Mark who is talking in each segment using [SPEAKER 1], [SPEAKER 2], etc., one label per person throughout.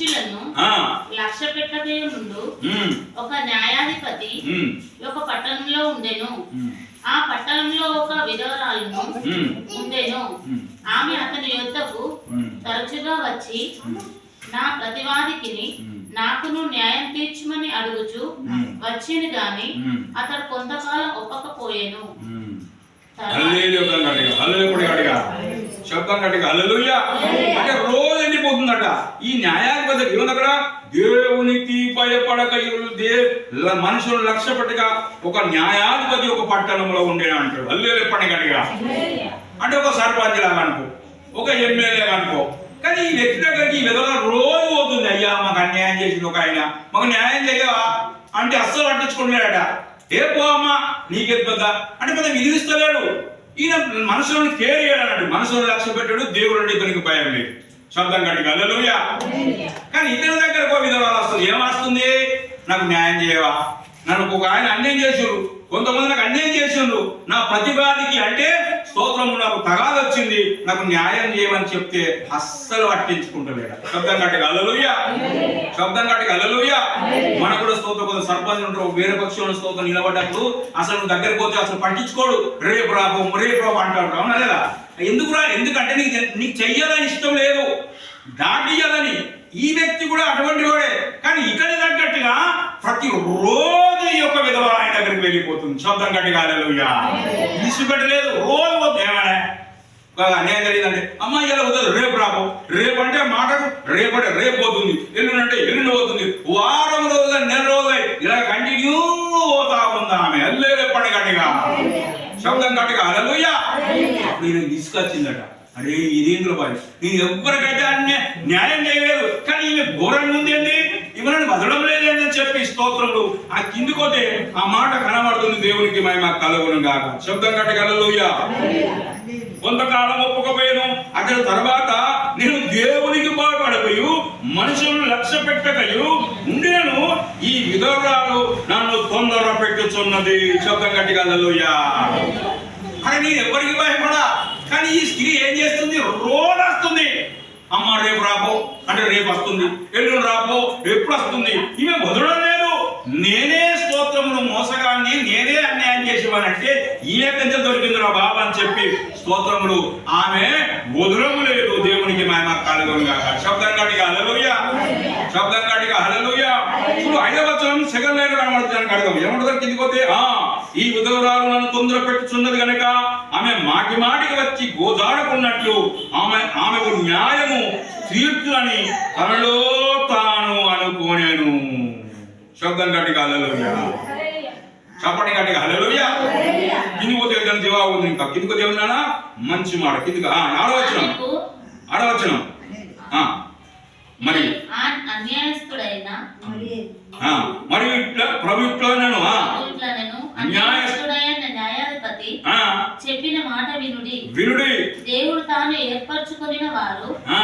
[SPEAKER 1] మనుష్యులను
[SPEAKER 2] ఆ,
[SPEAKER 1] లక్ష్య పెట్టకే ముందు ఒక న్యాయాధిపతి ఒక పట్టణంలో ఉండెను. ఆ పట్టణంలో ఒక విధవరాలను ఉండెను. ఆమె అతని యొద్దకు తరచుగా వచ్చి నా ప్రతివాదికిని. నాకును న్యాయం తీర్చుమని అడుగుచు. వచ్చింది గాని. అతడు కొంతకాలం ఒప్పకపోయెను.
[SPEAKER 2] హల్లెలూయా. అంటే రోజు ఎండిపోతుందట ఈ న్యాయాధిపతి ఏముంది దేవునికి భయపడక దే మనుషులు లక్ష్య పెట్టక ఒక న్యాయాధిపతి ఒక పట్టణంలో ఉండేనా అంటాడు. అల్లే పని అంటే ఒక సర్పంచ్ లాగా అనుకో ఒక ఎమ్మెల్యే అనుకో. కానీ ఈ వ్యక్తి దగ్గరికి ఈ విధంగా రోజు పోతుంది. అయ్యా మాకు అన్యాయం చేసింది ఒక ఆయన. మాకు న్యాయం చేయవా అంటే అస్సలు పట్టించుకోలేడట. ఏ పో అమ్మా నీకేం పెద్ద? అంటే పెద్ద విధిస్తలేడు. ఈయన మనుషులను కేర్ చేయడన్నాడు మనుషులను లక్ష్య పెట్టాడు దేవుడు ఇతనికి భయం లేదు. శబ్దం గట్టిగా హల్లెలూయా. కానీ ఇతని దగ్గరకు ఒక విధవరాలు వస్తుంది. ఏమొస్తుంది నాకు న్యాయం చేయవా? నన్ను ఒక ఆయన అన్యాయం చేసిండ్రు కొంతమంది నాకు అన్యాయం చేసిండ్రు నా ప్రతివాదికి అంటే స్తోత్రము నాకు తగాదు వచ్చింది నాకు న్యాయం చేయమని చెప్తే అస్సలు పట్టించుకుంటలేడు. శబ్దం గట్టిగా అల్లలుయ్యా శబ్దం గట్టిగా అల్లలుయ్యా మనకు కూడా స్తోత్రం కొంత సర్పంచ్ ఉంటారు వేరే పక్షంలో స్తోత్రం నిలబడ్డప్పుడు అసలు నువ్వు దగ్గరికి పోతే అసలు పట్టించుకోడు. రేపు రాబో రేపు రాబో అంటాడు. అవునా లేదా? ఎందుకు రా ఎందుకంటే నీకు నీకు చెయ్యాలని ఇష్టం లేదు. దాటియాలని ఈ వ్యక్తి కూడా అటువంటి వాడే. కానీ ఇక్కడ తగ్గట్టుగా ప్రతి రోజు ఈ యొక్క విధవ ఆయన దగ్గరికి వెళ్ళిపోతుంది. శబ్దం గట్టి కాలేలుయ్యా ఇసుకట్టలేదు రోజు పోతుంది ఏమైనా అన్యాయం జరిగిందంటే అమ్మ ఇలా పోతుంది రేపు రాబో రేపు అంటే మాటకు రేపంటే రేపు పోతుంది. ఎల్లుండి ఎల్లుండి పోతుంది. వారం రోజులు నెల రోజులు. ఇలా కంటిన్యూ పోతా ఉంది ఆమె. అల్లేరే పండుగ గట్టిగా శబ్దం హల్లెలూయా. అప్పుడు ఈయన తీసుకొచ్చిందట. అరే ఇదేంద్ర బాయ్? నేను ఎవ్వరికైతే అన్య న్యాయం చేయలేదు. కానీ ఈమె ఘోరంగా ఉంది ఏంటి ఇవన్నీ వదలడం లేదని చెప్పి స్తోత్రములు. ఆ కిందికోతే ఆ మాట కనబడుతుంది దేవునికి మహిమ కలుగును గాక. శబ్దం గట్టిగా హల్లెలూయా. కొంతకాలం ఒప్పుకపోయాను. అతని తర్వాత నేను దేవునికి భయపడకయు మనుషులను లక్ష్య పెట్టకయు ఉండినను. ఈ విధవరాలు ఉన్నది చొక్కం గట్టిగా హల్లెలూయా కానీ నేను ఎవరికి భయపడా కానీ ఈ స్త్రీ ఏం చేస్తుంది? రోజు వస్తుంది. అమ్మ రేపు రాపో. అంటే రేపు వస్తుంది. ఎల్లుండి రాపో. ఎప్పుడు వస్తుంది? ఈమె వదలడం లేదు. నేనే స్తోత్రమును మోసం చేసేవానంటే ఈ పెద్ద దొరికింది రా బాబా అని చెప్పి స్తోత్రములు. ఆమె వదలము లేదు. దేవునికి మహిమ కలుగును గాక శబ్దం గట్టిగా హల్లెలూయా. శబ్దం గట్టిగా హల్లెలూయా. ఇప్పుడు ఐదవచనం సెకండ్ లైన్ కనబడుతుంది అడగం అర్థం. ఏమంటారు కిందికి పోతే ఆ ఈ ఉదవరాలు నన్ను తొందర పెట్టుచున్నది గనక ఆమె మాటి మాటికి వచ్చి గోజాడుకున్నట్లు ఆమె ఆమెకు న్యాయము తీర్చులని తనలో తాను అనుకోనేను. శబ్దం గట్టిగా హల్లెలూయా. చప్పటి గట్టిగా హల్లెలూయా. కిందికి పోతే దాని జవాబు ఉంది ఇంకా. కిందికి ఏమన్నానా మంచి మాట. కిందికి ఆ, ఆడవచనం.
[SPEAKER 1] ఆమెకు
[SPEAKER 2] ఆడవచనం. ఆ, మరి.
[SPEAKER 1] ఆ అన్యాయస్తుడైన
[SPEAKER 2] ఆ, మరి ఇట్లా ప్రభు ఇట్లా నేను ఆ,
[SPEAKER 1] ఇట్లనను
[SPEAKER 2] న్యాయ-
[SPEAKER 1] అన్యాయస్తుడైన న్యాయాధిపతి
[SPEAKER 2] ఆ,
[SPEAKER 1] చెప్పిన మాట వినుడి
[SPEAKER 2] వినుడి
[SPEAKER 1] దేవుడు తాను ఏర్పరచుకొనిన వారు
[SPEAKER 2] ఆ,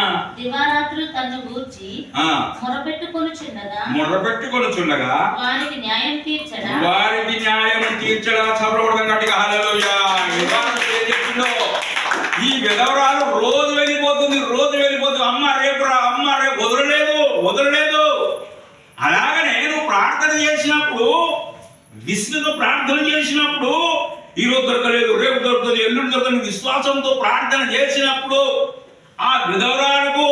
[SPEAKER 1] గూర్చి మొరపెట్టుకొనుచుండగా వారికి న్యాయం తీర్చడా?
[SPEAKER 2] వారికి న్యాయం తీర్చడా? చదవడం గట్టిగా హల్లెలూయా. ఈ విధవరాలు రోజు వెళ్ళిపోతుంది రోజు వెళ్ళిపోతుంది. అమ్మ రేపు రా అమ్మ రేపు వదలలేదు వదలలేదు. అలాగనే నువ్వు ప్రార్థన చేసినప్పుడు విసుగుతో ప్రార్థన చేసినప్పుడు ఈ రోజు దొరకలేదు రేపు దొరుకుతుంది ఎల్లుండి దొరకదు విశ్వాసంతో ప్రార్థన చేసినప్పుడు ఆ విధవరాలకు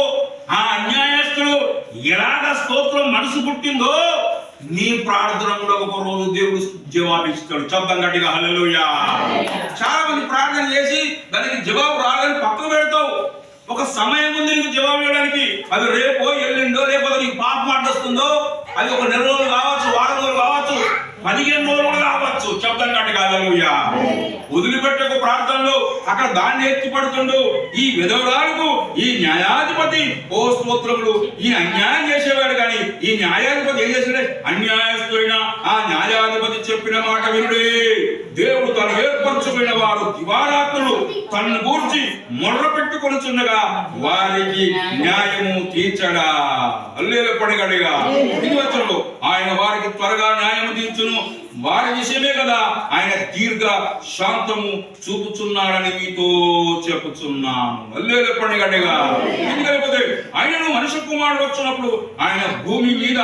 [SPEAKER 2] ఆ అన్యాయస్తుడు ఎలాగ స్తోత్రం మనసు పుట్టిందో నీ ప్రార్థన కూడా ఒక రోజు దేవుడు జవాబిస్తాడు. శబ్దం గట్టిగా హల్లెలూయా. చాలా మంది ప్రార్థన చేసి దానికి జవాబు రాదని పక్కకు పెడతావు. ఒక సమయం ఉంది నీకు జవాబు ఇవ్వడానికి. అది రేపో ఎల్లుండో లేకపోతే నీకు పాప మాట వస్తుందో అది ఒక నెల రోజులు కావచ్చు వారం రోజులు కావచ్చు. పదిహేను రోజులు కూడా కావచ్చు. శబ్దం గట్టిగా హల్లెలూయా వదిలిపెట్టకు ప్రార్థనలు. అక్కడ దాన్ని ఎత్తి పడుతుండు. ఈ విధవరాలకు ఈ న్యాయాధిపతి ఓ స్తోత్రములు. ఈ అన్యాయం చేసేవాడు కానీ ఈ న్యాయాధిపతి ఏం చేశాడే? అన్యాయస్తుడైన ఆ న్యాయాధిపతి చెప్పిన మాట వినుడే. దేవుడు తను వారు దివారాత్రులు తన్ను గూర్చి మొర్ర పెట్టుకొనుచుండగా వారికి న్యాయము తీర్చడా. అల్లేల పడిగడిగా. ఇది ఆయన వారికి త్వరగా న్యాయం తీర్చును. వారి విషయమే కదా ఆయన దీర్ఘ శాంతము చూపుచున్నాడని మీతో చెప్పుచున్నాను. అల్లేల చెప్పండి గట్టిగా ఆయనను మనుష్య కుమారుడు వచ్చినప్పుడు ఆయన భూమి మీద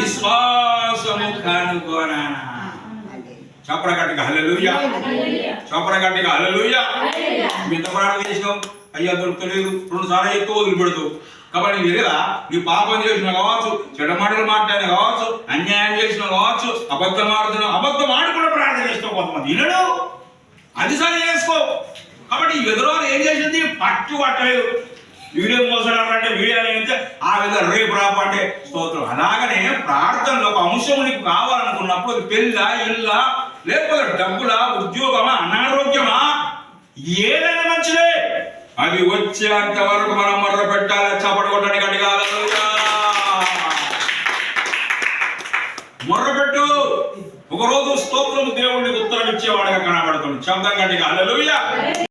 [SPEAKER 2] విశ్వాసము కనుగొనా చెప్పర గట్టిగా హల్లెలూయా. చెప్పర గట్టిగా హల్లెలూయా. మిగతా ప్రాణం చేసినాం అయ్యా దొరుకుతలేదు. రెండు సార్లు ఎక్కువ వదిలిపెడతావు కాబట్టి నీ తెలియదా నీ పాపం చేసిన కావచ్చు చెడ్డ మాటలు మాట్లాడిన కావచ్చు అన్యాయం చేసిన కావచ్చు అబద్ధం ఆడుతున్న అబద్ధం ఆడి కూడా ప్రార్థన చేస్తావు కొంతమంది వినడు. అది సరి చేసుకో. కాబట్టి ఎదురు ఏం చేసింది? పట్టు పట్టలేదు. వీడియో మోసడాలంటే వీడియో అంటే ఆ విధంగా రేపు రాపు అంటే స్తోత్రం. అలాగనే ప్రార్థనలో ఒక అంశం నీకు కావాలనుకున్నప్పుడు పెళ్ళా ఇల్లా లేకపోతే డబ్బులా ఉద్యోగమా అనారోగ్యమా? ఏదైనా మంచిదే. అది వచ్చేంత వరకు మనం మొర్ర పెట్టాలి చప్పటి కొట్టని గట్టిగా హల్లెలూయా. మొర్రపెట్టు ఒకరోజు స్తోత్రము దేవుడికి ఉత్తరం ఇచ్చేవాడిగా కనబడుతుంది. శబ్దం గట్టిగా అల్లెలుయ్యా